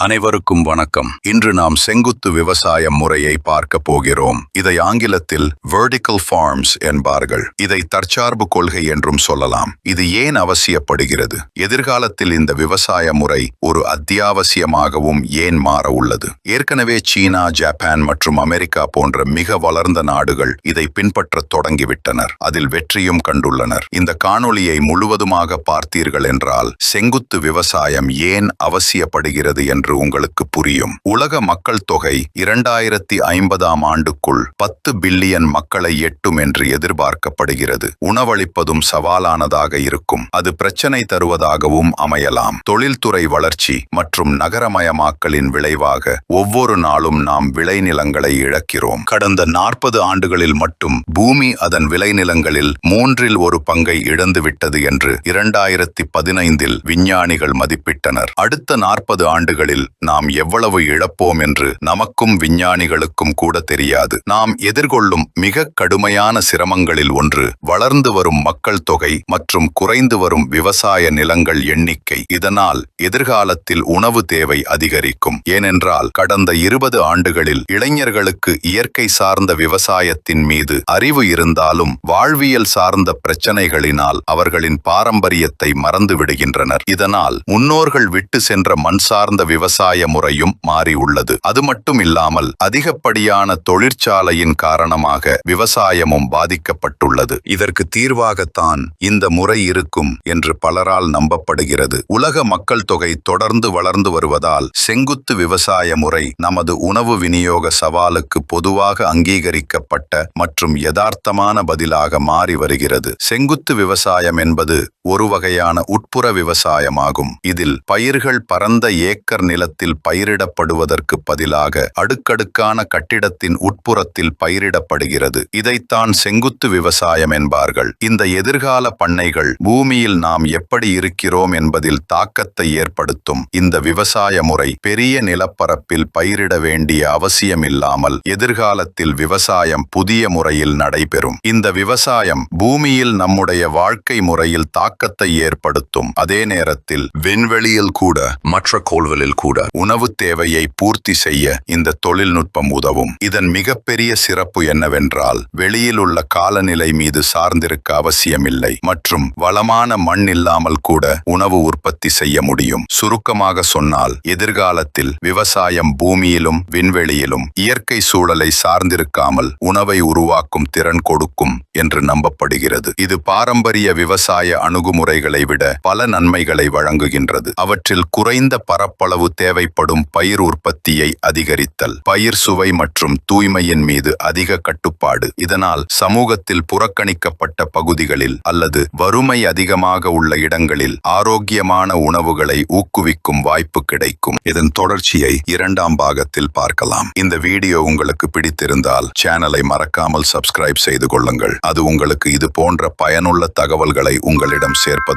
அனைவருக்கும் வணக்கம். இன்று நாம் செங்குத்து விவசாய முறையை பார்க்க போகிறோம். இதை ஆங்கிலத்தில் வெர்டிக்கல் ஃபார்ம்ஸ் என்பார்கள். இதை தற்சார்பு கொள்கை என்றும் சொல்லலாம். இது ஏன் அவசியப்படுகிறது? எதிர்காலத்தில் இந்த விவசாய முறை ஒரு அத்தியாவசியமாகவும் ஏன் மாற உள்ளது? ஏற்கனவே சீனா ஜப்பான் மற்றும் அமெரிக்கா போன்ற மிக வளர்ந்த நாடுகள் இதை பின்பற்றத் தொடங்கிவிட்டனர். அதில் வெற்றியும் கண்டுள்ளனர். இந்த காணொளியை முழுவதுமாக பார்த்தீர்கள் என்றால் செங்குத்து விவசாயம் ஏன் அவசியப்படுகிறது என்று உங்களுக்கு புரியும். உலக மக்கள் தொகை இரண்டாயிரத்தி ஐம்பதாம் ஆண்டுக்குள் பத்து பில்லியன் மக்களை எட்டும் என்று எதிர்பார்க்கப்படுகிறது. உணவளிப்பதும் சவாலானதாக இருக்கும். அது பிரச்சனை தருவதாகவும் அமையலாம். தொழில்துறை வளர்ச்சி மற்றும் நகரமயமாக்கலின் விளைவாக ஒவ்வொரு நாளும் நாம் விளைநிலங்களை இழக்கிறோம். கடந்த நாற்பது ஆண்டுகளில் மட்டும் பூமி அதன் விளைநிலங்களில் மூன்றில் ஒரு பங்கை இழந்துவிட்டது என்று இரண்டாயிரத்தி பதினைந்தில் விஞ்ஞானிகள் மதிப்பிட்டனர். அடுத்த நாற்பது ஆண்டுகளில் நாம் எவ்வளவு இழப்போம் என்று நமக்கும் விஞ்ஞானிகளுக்கும் கூட தெரியாது. நாம் எதிர்கொள்ளும் மிக கடுமையான சிரமங்களில் ஒன்று வளர்ந்து வரும் மக்கள் தொகை மற்றும் குறைந்து வரும் விவசாய நிலங்கள் எண்ணிக்கை. இதனால் எதிர்காலத்தில் உணவு தேவை அதிகரிக்கும். ஏனென்றால் கடந்த இருபது ஆண்டுகளில் இளைஞர்களுக்கு இயற்கை சார்ந்த விவசாயத்தின் மீது அறிவு இருந்தாலும் வாழ்வியல் சார்ந்த பிரச்சனைகளினால் அவர்களின் பாரம்பரியத்தை மறந்து விடுகின்றனர் இதனால் முன்னோர்கள் விட்டு சென்ற மண் சார்ந்த விவசாய விவசாய முறையும் மாறியுள்ளது அது மட்டும் இல்லாமல் அதிகப்படியான தொழிற்சாலையின் காரணமாக விவசாயமும் பாதிக்கப்பட்டுள்ளது. இதற்கு தீர்வாகத்தான் இந்த முறை இருக்கும் என்று பலரால் நம்பப்படுகிறது. உலக மக்கள் தொகை தொடர்ந்து வளர்ந்து வருவதால் செங்குத்து விவசாய முறை நமது உணவு விநியோக சவாலுக்கு பொதுவாக அங்கீகரிக்கப்பட்ட மற்றும் யதார்த்தமான பதிலாக மாறி வருகிறது. செங்குத்து விவசாயம் என்பது ஒரு வகையான உட்புற விவசாயமாகும். இதில் பயிர்கள் பரந்த ஏக்கர் நிலத்தில் பயிரிடப்படுவதற்கு பதிலாக அடுக்கடுக்கான கட்டிடத்தின் உட்புறத்தில் பயிரிடப்படுகிறது. இதைத்தான் செங்குத்து விவசாயம் என்பார்கள். இந்த எதிர்கால பண்ணைகள் பூமியில் நாம் எப்படி இருக்கிறோம் என்பதில் தாக்கத்தை ஏற்படுத்தும். இந்த விவசாய முறை பெரிய நிலப்பரப்பில் பயிரிட வேண்டிய அவசியமில்லாமல் எதிர்காலத்தில் விவசாயம் புதிய முறையில் நடைபெறும். இந்த விவசாயம் பூமியில் நம்முடைய வாழ்க்கை முறையில் தாக்கத்தை ஏற்படுத்தும். அதே நேரத்தில் விண்வெளியில் கூட மற்ற கோள்களில் கூட கூட உணவு தேவையை பூர்த்தி செய்ய இந்த தொழில்நுட்பம் உதவும். இதன் மிகப்பெரிய சிறப்பு என்னவென்றால் வெளியில் உள்ள காலநிலை மீது சார்ந்திருக்க அவசியமில்லை மற்றும் வளமான மண் இல்லாமல் கூட உணவு உற்பத்தி செய்ய முடியும். சுருக்கமாக சொன்னால் எதிர்காலத்தில் விவசாயம் பூமியிலும் விண்வெளியிலும் இயற்கை சூழலை சார்ந்திருக்காமல் உணவை உருவாக்கும் திறன் கொடுக்கும் என்று நம்பப்படுகிறது. இது பாரம்பரிய விவசாய அணுகுமுறைகளை விட பல நன்மைகளை வழங்குகின்றது. அவற்றில் குறைந்த பரப்பளவு தேவைப்படும் பயிர் உற்பத்தியை அதிகரித்தல் பயிர் சுவை மற்றும் தூய்மையின் மீது அதிக கட்டுப்பாடு. இதனால் சமூகத்தில் புறக்கணிக்கப்பட்ட பகுதிகளில் அல்லது வறுமை அதிகமாக உள்ள இடங்களில் ஆரோக்கியமான உணவுகளை ஊக்குவிக்கும் வாய்ப்பு கிடைக்கும். இதன் தொடர்ச்சியை இரண்டாம் பாகத்தில் பார்க்கலாம். இந்த வீடியோ உங்களுக்கு பிடித்திருந்தால் சேனலை மறக்காமல் சப்ஸ்கிரைப் செய்து கொள்ளுங்கள். அது உங்களுக்கு இது போன்ற பயனுள்ள தகவல்களை உங்களிடம் சேர்ப்பதற்கு